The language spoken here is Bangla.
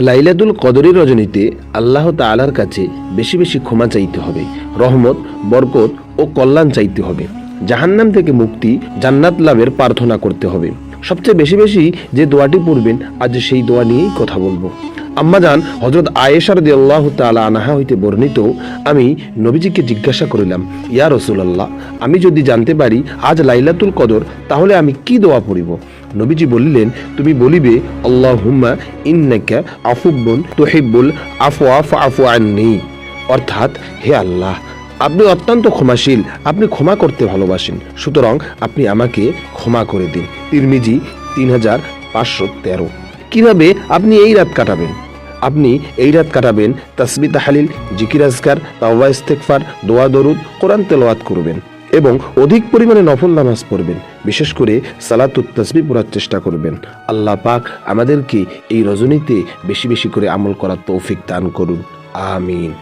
লাইলাতুল কদরের রজনীতে আল্লাহ তালার কাছে বেশি বেশি ক্ষমা চাইতে হবে, রহমত, বরকত ও কল্যাণ চাইতে হবে। জাহান্নাম থেকে মুক্তি, জান্নাত লাভের প্রার্থনা করতে হবে। সবচেয়ে বেশি বেশি যে দোয়াটি পড়বেন, আজ সেই দোয়া নিয়েই কথা বলব। আম্মাজান হজরত আয়েশার দি আল্লাহ তালা আনাহা হইতে বর্ণিত, আমি নবীজিকে জিজ্ঞাসা করিলাম, ইয়া রসুলাল্লাহ, আমি যদি জানতে পারি আজ লাইলাতুল কদর, তাহলে আমি কি দোয়া পড়িব? নবীজি বলিলেন, তুমি বলিবে আল্লাহ হুম্মা ইন্নাকা আফুব্বুন তুহিব্বুল আফু আফ আফু আন্নি। অর্থাৎ, হে আল্লাহ, আপনি অত্যন্ত ক্ষমাশীল, আপনি ক্ষমা করতে ভালোবাসেন, সুতরাং আপনি আমাকে ক্ষমা করে দিন। তিরমিজি তিন হাজার পাঁচশো তেরো। কীভাবে আপনি এই রাত কাটাবেন? আপনি এই রাত কাটাবেন তাসবি তাহালিল, জিকির, আজকার, তাওবা ইস্তেকফার দোয়া, দরুদ, কোরআন তেলোয়াত করবেন এবং অধিক পরিমাণে নফল নামাজ পড়বেন। বিশেষ করে সালাতুত তসবি পড়ার চেষ্টা করবেন। আল্লাহ পাক আমাদেরকে এই রজনীতে বেশি বেশি করে আমল করার তৌফিক দান করুন। আমিন।